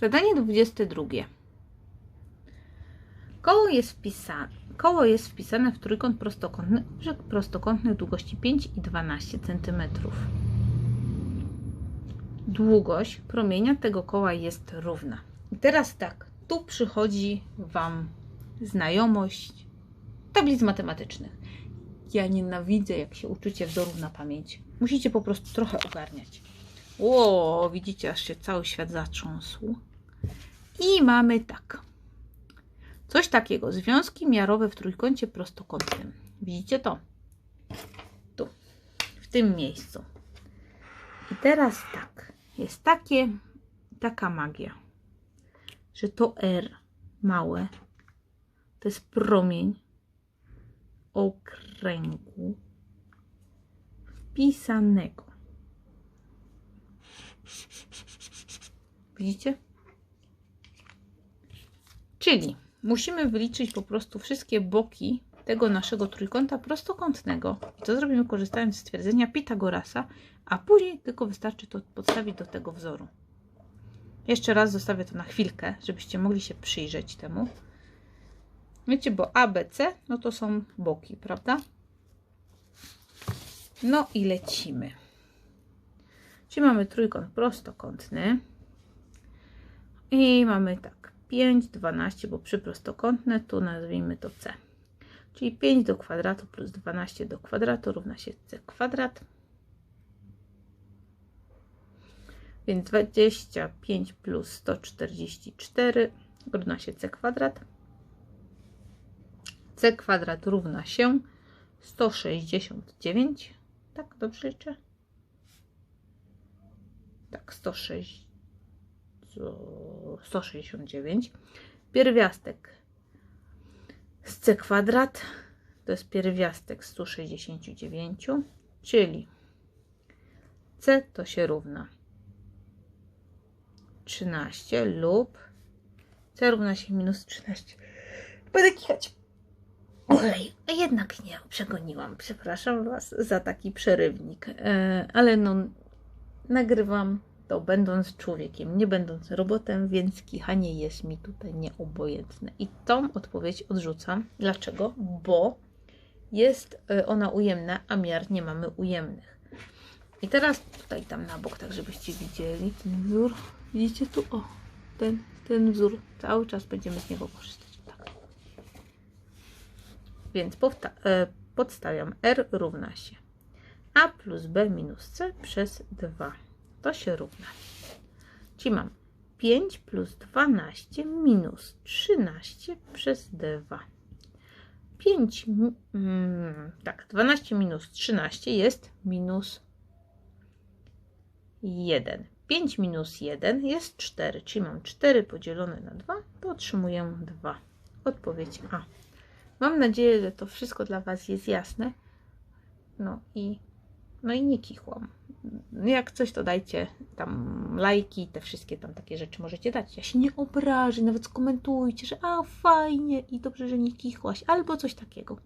Zadanie 22. Koło jest, wpisane, koło jest wpisane w trójkąt prostokątny brzeg prostokątny długości 5 i 12 cm. Długość promienia tego koła jest równa. I teraz tak, tu przychodzi Wam znajomość tablic matematycznych. Ja nienawidzę, jak się uczycie wzorów na pamięć. Musicie po prostu trochę ogarniać. Ło, widzicie, aż się cały świat zatrząsł. I mamy tak. Coś takiego. Związki miarowe w trójkącie prostokątnym. Widzicie to? Tu. W tym miejscu. I teraz tak. Jest takie, taka magia, że to R małe to jest promień okręgu wpisanego. Widzicie? Czyli musimy wyliczyć po prostu wszystkie boki tego naszego trójkąta prostokątnego. I to zrobimy korzystając z stwierdzenia Pitagorasa, a później tylko wystarczy to podstawić do tego wzoru. Jeszcze raz zostawię to na chwilkę, żebyście mogli się przyjrzeć temu. Wiecie, bo A, B, C, no to są boki, prawda? No i lecimy. Czyli mamy trójkąt prostokątny. I mamy tak, 5, 12, bo przy prostokątne, tu nazwijmy to C. Czyli 5 do kwadratu plus 12 do kwadratu równa się C kwadrat. Więc 25 plus 144 równa się C kwadrat. C kwadrat równa się 169. Tak, dobrze liczę? Tak, 106, 169. Pierwiastek z C kwadrat to jest pierwiastek 169, czyli C to się równa 13 lub C równa się minus 13. Będę kichać. Oj, jednak nie, przegoniłam. Przepraszam Was za taki przerywnik, e, ale no, nagrywam to będąc człowiekiem, nie będąc robotem, więc kichanie jest mi tutaj nieobojętne. I tą odpowiedź odrzucam. Dlaczego? Bo jest e, ona ujemna, a miar nie mamy ujemnych. I teraz tutaj tam na bok, tak żebyście widzieli ten wzór. Widzicie tu? O, ten, ten wzór. Cały czas będziemy z niego korzystać. Tak. Więc e, podstawiam R równa się A plus B minus C przez 2. To się równa. Czyli mam 5 plus 12 minus 13 przez 2. 5, mm, tak, 12 minus 13 jest minus 1. 5 minus 1 jest 4, czyli mam 4 podzielone na 2, to otrzymuję 2. Odpowiedź A. Mam nadzieję, że to wszystko dla Was jest jasne. No i, no i nie kichłam. Jak coś, to dajcie tam lajki, te wszystkie tam takie rzeczy możecie dać. Ja się nie obrażę, nawet skomentujcie, że a fajnie i dobrze, że nie kichłaś, albo coś takiego.